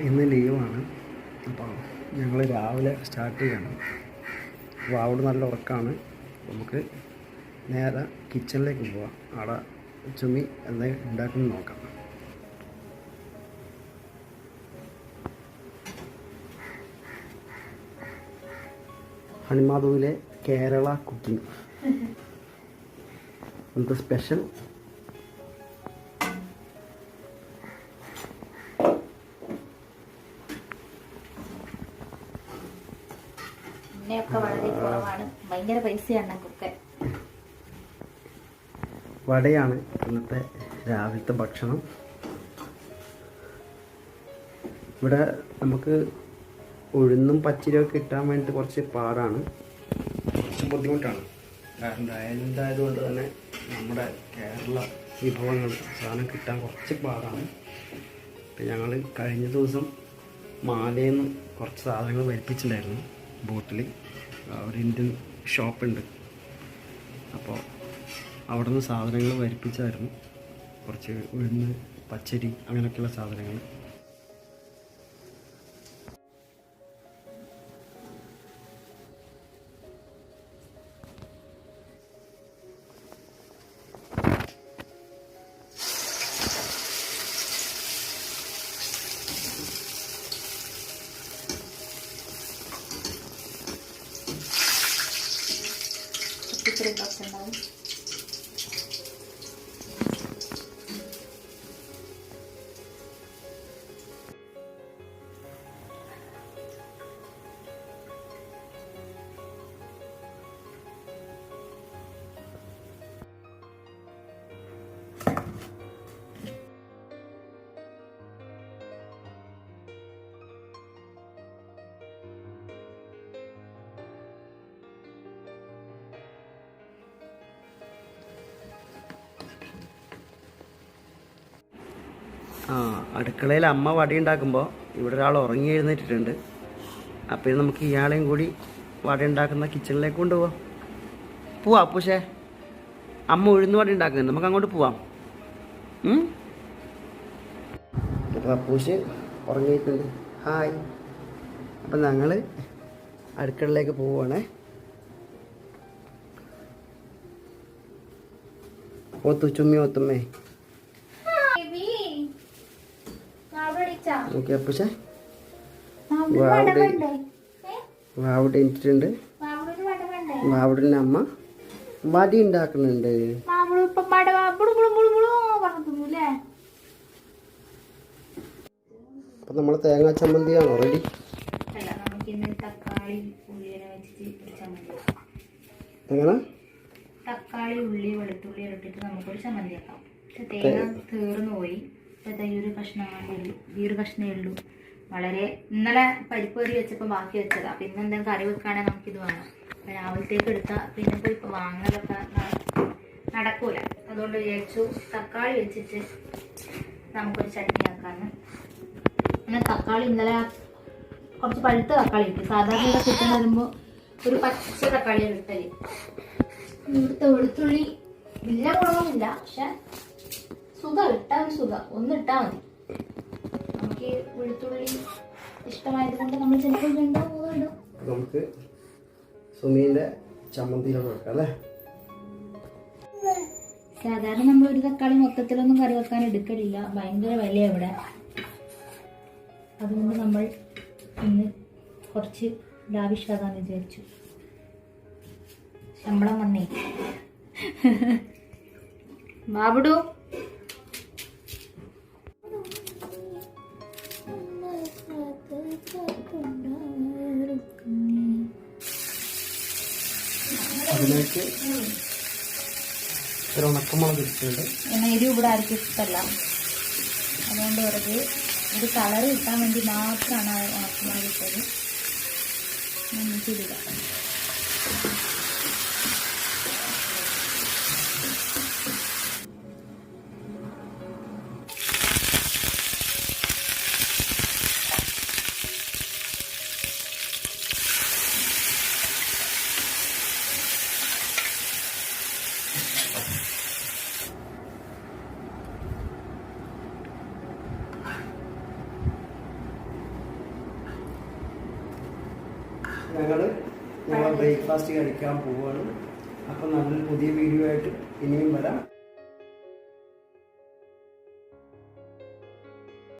ഇന്ന് ലീവാണ്. അപ്പോൾ ഞങ്ങൾ രാവിലെ സ്റ്റാർട്ട് ചെയ്യണം. അപ്പോൾ അവിടെ നല്ല ഉറക്കമാണ് നമുക്ക് നേരെ കിച്ചണിലേക്ക് പോവാം. അവിടെ ചുമി എന്തെങ്കിലും ഉണ്ടാക്കുന്നത് നോക്കാം. ഹണിമാധുവിലെ കേരള കുക്കിംഗ്. നമുക്ക് സ്പെഷ്യൽ എണ്ണയൊക്കെ വളരെ കുറവാണ്. ഭയങ്കര പൈസയാണ് കുക്കൻ വടയാണ് ഇന്നത്തെ രാവിലത്തെ ഭക്ഷണം. ഇവിടെ നമുക്ക് ഉഴുന്നും പച്ചിരിയൊക്കെ കിട്ടാൻ വേണ്ടിയിട്ട് കുറച്ച് പാടാണ്. കുറച്ച് ബുദ്ധിമുട്ടാണ്. കാരണം അയലന്റ് കൊണ്ട് തന്നെ നമ്മുടെ കേരള വിഭവങ്ങൾ സാധനം കിട്ടാൻ കുറച്ച് പാടാണ്. ഇപ്പം ഞങ്ങൾ കഴിഞ്ഞ ദിവസം മാലയിൽ നിന്ന് കുറച്ച് സാധനങ്ങൾ വരുത്തിച്ചിട്ടുണ്ടായിരുന്നു ബോട്ടിൽ ഒരു ഇന്ത്യൻ ഷോപ്പുണ്ട്. അപ്പോൾ അവിടെ നിന്ന് സാധനങ്ങൾ വരിപ്പിച്ചായിരുന്നു. കുറച്ച് ഉഴുന്ന് പച്ചരി അങ്ങനെയൊക്കെയുള്ള സാധനങ്ങൾ Sorry about the noise. ആ അടുക്കളയിൽ അമ്മ വടി ഉണ്ടാക്കുമ്പോൾ ഇവിടെ ഒരാൾ ഉറങ്ങി എഴുന്നേറ്റിട്ടുണ്ട്. അപ്പോൾ ഇത് നമുക്ക് ഇയാളെയും കൂടി വട ഉണ്ടാക്കുന്ന കിച്ചണിലേക്ക് കൊണ്ടുപോവാം. പോവാ പൂശേ അമ്മ ഉഴുന്ന് വട ഉണ്ടാക്കുന്നുണ്ട്. നമുക്ക് അങ്ങോട്ട് പോവാം? അപ്പോൾ അപ്പൂശ് ഉറങ്ങിയിട്ടുണ്ട്. ഹായ്. അപ്പം ഞങ്ങൾ അടുക്കളയിലേക്ക് പോവുകയാണേ ഓത്തു ചുമ്മി ഓത്തുമ്മേ ഓക്കെ അപ്പൂഷേ വാവിടെ വാവിടെ ഇട്ടിട്ടുണ്ട് വാവുടിന്റെ അമ്മ വടി ഉണ്ടാക്കുന്നുണ്ട്. അപ്പൊ നമ്മൾ തേങ്ങാ ചമ്മന്തിയാണോ റെഡി. എങ്ങനെ? തക്കാളി ഉള്ളി വെളുത്തുള്ളി ഇട്ടിട്ട് നമുക്കൊരു ചമ്മന്തി ആക്കാം തേങ്ങ തീർന്നു പോയി ഇപ്പൊ ദാ ഈ ഒരു കഷ്ണമാണ് ഈ ഒരു കഷ്ണമേ ഉള്ളൂ. വളരെ ഇന്നലെ പരിപ്പ് കറി വെച്ചപ്പോൾ ബാക്കി വെച്ചതാ. അപ്പം ഇന്ന് എന്തെങ്കിലും കറി വെക്കുകയാണെങ്കിൽ നമുക്കിത് വേണം. അപ്പം രാവിലത്തേക്ക് എടുത്താൽ പിന്നെ പോയി ഇപ്പോൾ വാങ്ങലൊക്കെ നടക്കൂല. അതുകൊണ്ട് വിചാരിച്ചു തക്കാളി വെച്ചിട്ട് നമുക്കൊരു ചട്നി ആക്കാന്ന്. അങ്ങനെ തക്കാളി ഇന്നലെ കുറച്ച് പഴുത്ത തക്കാളി കിട്ടി സാധാരണ കിട്ടുന്ന വരുമ്പോൾ ഒരു പച്ച തക്കാളി കിട്ടൽ ഇവിടുത്തെ വെളുത്തുള്ളി ഇല്ല കുറവൊന്നുമില്ല പക്ഷെ സുഖം ഇട്ടാ ഒരു സുഖം. ഒന്ന് ഇട്ടാ മതി. നമുക്ക് വെളുത്തുള്ളി ഇഷ്ടമായത് കൊണ്ട് നമ്മൾ ചിലപ്പോൾ രണ്ടോ മൂന്നോ ഇടും നമുക്ക് സുമീന്റെ ചമ്മന്തിയിലൊക്കെ വെക്കാം അല്ലേ? സാധാരണ നമ്മൾ ഒരു തക്കാളി മൊത്തത്തിലൊന്നും കറി വെക്കാൻ എടുക്കലില്ല. ഭയങ്കര വില ഇവിടെ. അതുകൊണ്ട് നമ്മൾ ഇന്ന് കുറച്ച് ലാവിഷാകാന്ന് വിചാരിച്ചു. ശമ്പളം വന്നേ. ബാബുടു അതിലേക്ക് ഒരു ഉണക്കമുളക് ഇട്ടിട്ടുണ്ട്. എന്നാൽ എരിവ് ഇവിടെ ആർക്കും ഇഷ്ടമല്ല അതുകൊണ്ട് വെറുതെ ഒരു കളർ കിട്ടാൻ വേണ്ടി മാത്രമാണ് ഉണക്കമുളക് ഇട്ടത്. നമുക്കിതില്ല ഞങ്ങൾ ഞങ്ങൾ ബ്രേക്ക്ഫാസ്റ്റ് കഴിക്കാൻ പോവുകയാണ്. അപ്പം നല്ലൊരു പുതിയ വീഡിയോ ആയിട്ട് ഇനിയും വരാം.